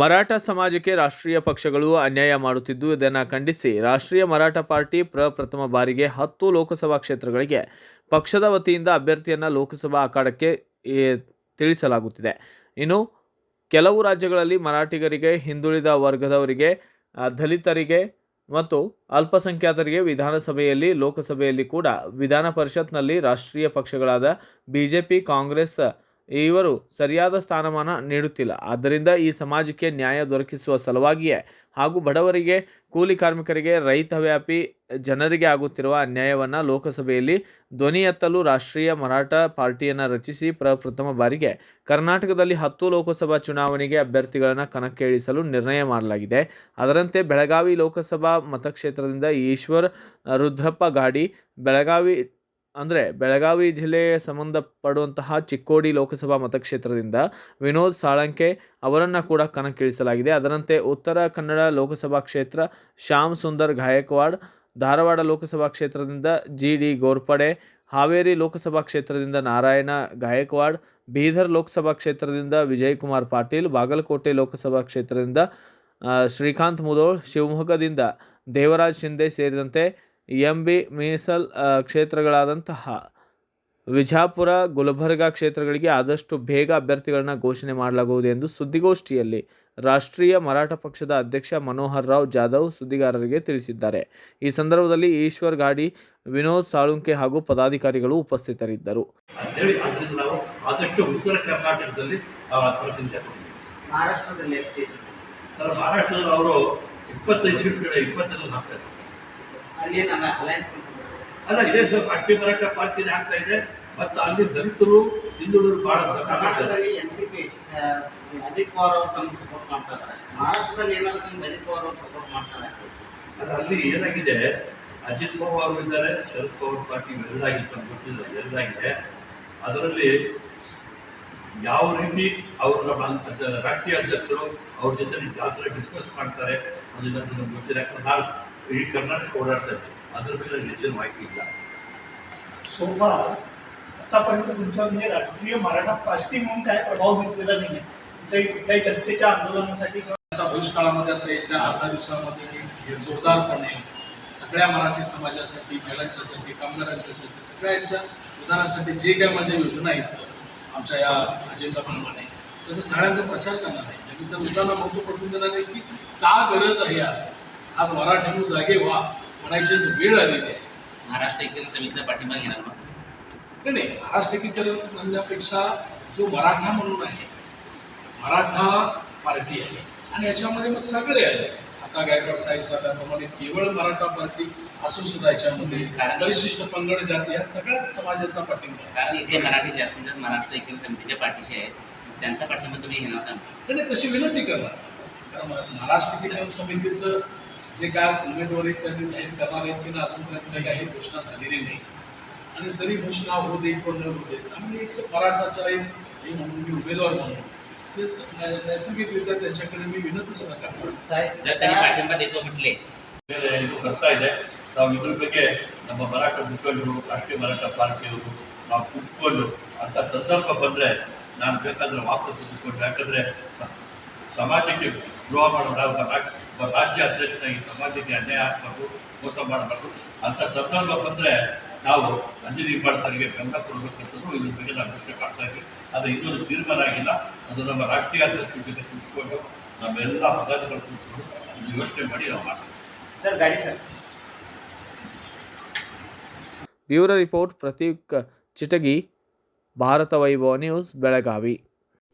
ಮರಾಠ ಸಮಾಜಕ್ಕೆ ರಾಷ್ಟ್ರೀಯ ಪಕ್ಷಗಳು ಅನ್ಯಾಯ ಮಾಡುತ್ತಿದ್ದು, ಇದನ್ನು ಖಂಡಿಸಿ ರಾಷ್ಟ್ರೀಯ ಮರಾಠ ಪಾರ್ಟಿ ಪ್ರಪ್ರಥಮ ಬಾರಿಗೆ ಹತ್ತು ಲೋಕಸಭಾ ಕ್ಷೇತ್ರಗಳಿಗೆ ಪಕ್ಷದ ವತಿಯಿಂದ ಅಭ್ಯರ್ಥಿಯನ್ನು ಲೋಕಸಭಾ ಅಖಾಡಕ್ಕೆ ತಿಳಿಸಲಾಗುತ್ತಿದೆ. ಇನ್ನು ಕೆಲವು ರಾಜ್ಯಗಳಲ್ಲಿ ಮರಾಠಿಗರಿಗೆ, ಹಿಂದುಳಿದ ವರ್ಗದವರಿಗೆ ದಲಿತರಿಗೆ ಮತ್ತು ಅಲ್ಪಸಂಖ್ಯಾತರಿಗೆ ವಿಧಾನಸಭೆಯಲ್ಲಿ, ಲೋಕಸಭೆಯಲ್ಲಿ ಕೂಡ ವಿಧಾನ ಪರಿಷತ್ನಲ್ಲಿ ರಾಷ್ಟ್ರೀಯ ಪಕ್ಷಗಳಾದ ಬಿಜೆಪಿ, ಕಾಂಗ್ರೆಸ್ ಇವರು ಸರಿಯಾದ ಸ್ಥಾನಮಾನ ನೀಡುತ್ತಿಲ್ಲ. ಆದ್ದರಿಂದ ಈ ಸಮಾಜಕ್ಕೆ ನ್ಯಾಯ ದೊರಕಿಸುವ ಸಲುವಾಗಿಯೇ ಹಾಗೂ ಬಡವರಿಗೆ, ಕೂಲಿ ಕಾರ್ಮಿಕರಿಗೆ, ರೈತ ವ್ಯಾಪಿ ಜನರಿಗೆ ಆಗುತ್ತಿರುವ ಅನ್ಯಾಯವನ್ನು ಲೋಕಸಭೆಯಲ್ಲಿ ಧ್ವನಿ ಎತ್ತಲು ರಾಷ್ಟ್ರೀಯ ಮರಾಠ ಪಾರ್ಟಿಯನ್ನು ರಚಿಸಿ ಪ್ರಪ್ರಥಮ ಬಾರಿಗೆ ಕರ್ನಾಟಕದಲ್ಲಿ ಹತ್ತು ಲೋಕಸಭಾ ಚುನಾವಣೆಗೆ ಅಭ್ಯರ್ಥಿಗಳನ್ನು ಕಣಕ್ಕೆ ಇಳಿಸಲು ನಿರ್ಣಯ ಮಾಡಲಾಗಿದೆ. ಅದರಂತೆ ಬೆಳಗಾವಿ ಲೋಕಸಭಾ ಮತಕ್ಷೇತ್ರದಿಂದ ಈಶ್ವರ್, ರುದ್ರಪ್ಪ ಗಾಡಿ, ಬೆಳಗಾವಿ ಅಂದರೆ ಬೆಳಗಾವಿ ಜಿಲ್ಲೆಗೆ ಸಂಬಂಧಪಡುವಂತಹ ಚಿಕ್ಕೋಡಿ ಲೋಕಸಭಾ ಮತಕ್ಷೇತ್ರದಿಂದ ವಿನೋದ್ ಸಾಳಂಕೆ ಅವರನ್ನು ಕೂಡ ಕಣಕ್ಕಿಳಿಸಲಾಗಿದೆ. ಅದರಂತೆ ಉತ್ತರ ಕನ್ನಡ ಲೋಕಸಭಾ ಕ್ಷೇತ್ರ ಶ್ಯಾಮ್ ಸುಂದರ್ ಗಾಯಕ್ವಾಡ್, ಧಾರವಾಡ ಲೋಕಸಭಾ ಕ್ಷೇತ್ರದಿಂದ ಜಿ ಡಿ ಗೋರ್ಪಡೆ, ಹಾವೇರಿ ಲೋಕಸಭಾ ಕ್ಷೇತ್ರದಿಂದ ನಾರಾಯಣ ಗಾಯಕ್ವಾಡ್, ಬೀದರ್ ಲೋಕಸಭಾ ಕ್ಷೇತ್ರದಿಂದ ವಿಜಯ್ ಕುಮಾರ್ ಪಾಟೀಲ್, ಬಾಗಲಕೋಟೆ ಲೋಕಸಭಾ ಕ್ಷೇತ್ರದಿಂದ ಶ್ರೀಕಾಂತ್ ಮುದೋಳ್ ಶಿವಮೊಗ್ಗದಿಂದ ದೇವರಾಜ್ ಶಿಂದೆ ಸೇರಿದಂತೆ ಎಂ ಬಿ ಮೀಸಲ್ ಕ್ಷೇತ್ರಗಳಾದಂತಹ ವಿಜಾಪುರ ಗುಲ್ಬರ್ಗಾ ಕ್ಷೇತ್ರಗಳಿಗೆ ಆದಷ್ಟು ಬೇಗ ಅಭ್ಯರ್ಥಿಗಳನ್ನ ಘೋಷಣೆ ಮಾಡಲಾಗುವುದು ಎಂದು ಸುದ್ದಿಗೋಷ್ಠಿಯಲ್ಲಿ ರಾಷ್ಟ್ರೀಯ ಮರಾಠ ಪಕ್ಷದ ಅಧ್ಯಕ್ಷ ಮನೋಹರ್ ರಾವ್ ಜಾಧವ್ ಸುದ್ದಿಗಾರರಿಗೆ ತಿಳಿಸಿದ್ದಾರೆ. ಈ ಸಂದರ್ಭದಲ್ಲಿ ಈಶ್ವರ್ ಗಾಡಿ ವಿನೋದ್ ಸಾಳುಂಕೆ ಹಾಗೂ ಪದಾಧಿಕಾರಿಗಳು ಉಪಸ್ಥಿತರಿದ್ದರು. ಮಹಾರಾಷ್ಟ್ರದಲ್ಲಿ ಅವರು ಅಲ್ಲಿ ನನ್ನ ಅಲಯನ್ಸ್ ಅಲ್ಲ ಇದೇ ಸರ್ ರಾಷ್ಟ್ರೀಯ ಮರಾಠ ಪಾರ್ಟಿನೇ ಆಗ್ತಾ ಇದೆ. ಮತ್ತು ಅಲ್ಲಿ ದಲಿತರು ಹಿಂದುಳಿದ್ರು ಭಾಳ ಕರ್ನಾಟಕದಲ್ಲಿ N C P Ajit Pawar ಅವರು ಸಪೋರ್ಟ್ ಮಾಡ್ತಾ ಇದ್ದಾರೆ. ಮಹಾರಾಷ್ಟ್ರದಲ್ಲಿ ಏನಾದ್ರು ನಿಮ್ಗೆ ಅಜಿತ್ ಪವಾರ್ ಅವರು ಸಪೋರ್ಟ್ ಮಾಡ್ತಾರೆ? ಅದು ಅಲ್ಲಿ ಏನಾಗಿದೆ? ಅಜಿತ್ ಪವಾರ್ ಅವರು ಇದ್ದಾರೆ ಶರದ್ ಪವಾರ್ ಪಾರ್ಟಿ ಎರಡಾಗಿತ್ತು ಅಂತ ಗೊತ್ತಿಲ್ಲ ಎರಡಾಗಿದೆ ಅದರಲ್ಲಿ ಯಾವ ರೀತಿ ಅವರ ರಾಷ್ಟ್ರೀಯ ಅಧ್ಯಕ್ಷರು ಅವ್ರ ಜೊತೆ ಯಾವ ಥರ ಡಿಸ್ಕಸ್ ಮಾಡ್ತಾರೆ ಅದನ್ನ ನಮ್ಗೆ ಗೊತ್ತಿಲ್ಲ. ಯಾಕಂದ್ರೆ ನಾನು ही कर्नाटक ओढासाठी आंध्रप्रदेशला रिजन माहिती दिला सोबा आतापर्यंत तुमचा म्हणजे राष्ट्रीय मराठा पार्टी म्हणून काय प्रभाव दिसलेला नाही आहे कुठल्याही जनतेच्या आंदोलनासाठी आता भविष्यकाळामध्ये आता येत्या अर्धा दिवसामध्ये जोरदारपणे सगळ्या मराठी समाजासाठी महिलांच्यासाठी कामगारांच्यासाठी सगळ्यांच्या उदाहरणासाठी जे काय माझ्या योजना आहेत आमच्या या अजेंडाप्रमाणे त्याचा सगळ्यांचा प्रचार करणार आहे. मी मुलांना महत्त्व पटवून देणार आहे की का गरज आहे आज? आज मराठ्यांनी जागे व्हा म्हणायची वेळ आलेली आहे महाराष्ट्र एकीकरण समितीचा पाठिंबा घेणार मग नाही नाही महाराष्ट्र एकीकरण म्हणण्यापेक्षा जो मराठा म्हणून आहे मराठा पार्टी आहे आणि याच्यामध्ये मग सगळे आले आता गायकवाड साहेब साहेबांप्रमाणे केवळ मराठा पार्टी असून सुद्धा याच्यामध्ये कारण- परिशिष्ट पंगड जाती या सगळ्याच समाजाचा पाठिंबा आहे. कारण इथे मराठी जास्तीत जास्त महाराष्ट्र एकीकरण समितीच्या पाठीशी आहेत त्यांचा पाठिंबा तुम्ही घेणार का? आणि तशी विनंती करणार. कारण महाराष्ट्र एकीकरण समितीचं जे काय आज उमेदवारी त्यांनी जाहीर करणार आहेत की ना अजूनपर्यंत काही घोषणा झालेली नाही आणि जरी घोषणा होऊ दे किंवा न होऊ दे आम्ही एक मराठाचा एक हे म्हणून मी उमेदवार म्हणून ते नै- नैसर्गिकरित्या त्यांच्याकडे मी विनंती सुद्धा करणार जर त्यांनी पाठिंबा देतो म्हटले ಮೇಲೆ ಇದು ಬರ್ತಾ ಇದೆ ನಾವು ಇದ್ರ ಬಗ್ಗೆ ನಮ್ಮ ಮರಾಠ ಮುಖಂಡರು ರಾಷ್ಟ್ರೀಯ ಮರಾಠ ಪಾರ್ಟಿಯವರು ನಾವು ಕುತ್ಕೊಂಡು ಅಂತ ಸಂದರ್ಭ ಬಂದರೆ ನಾನು ಬೇಕಾದ್ರೆ ವಾಪಸ್ ಕುತ್ಕೊಂಡು ಯಾಕಂದರೆ ಸಮಾಜಕ್ಕೆ ದ್ರೋಹ ಮಾಡೋಣ ಒಬ್ಬ ರಾಜ್ಯ ಅಧ್ಯಕ್ಷನಾಗಿ ಸಮಾಜಕ್ಕೆ ಅನ್ಯಾಯ ಆಗಬಾರ್ದು ಮೋಸ ಮಾಡಬೇಕು ಅಂತ ಸಂದರ್ಭ ಬಂದರೆ ನಾವು ಅಂಜಲಿ ಬಾಳ್ತರಿಗೆ ಬೆಂಬಲ ಕೊಡಬೇಕಂತಂದು ಇದ್ರ ಬಗ್ಗೆ ನಾವು ಯೋಚನೆ ಮಾಡ್ತಾ ಇದ್ವಿ ಆದರೆ ಇನ್ನೊಂದು ತೀರ್ಮಾನ ಆಗಿಲ್ಲ. ಅದು ನಮ್ಮ ರಾಷ್ಟ್ರೀಯ ಅಧ್ಯಕ್ಷರ ಜೊತೆ ಕುತ್ಕೊಂಡು ನಮ್ಮೆಲ್ಲ ಪದಾಧಿಕಾರಿಗಳು ಯೋಚನೆ ಮಾಡಿ ನಾವು ಮಾಡ್ತೀವಿ. ಸರ್ ಗಾಡಿ sir. Bureau report Prateek Chitagi Bharata Vaibhava news Belagavi.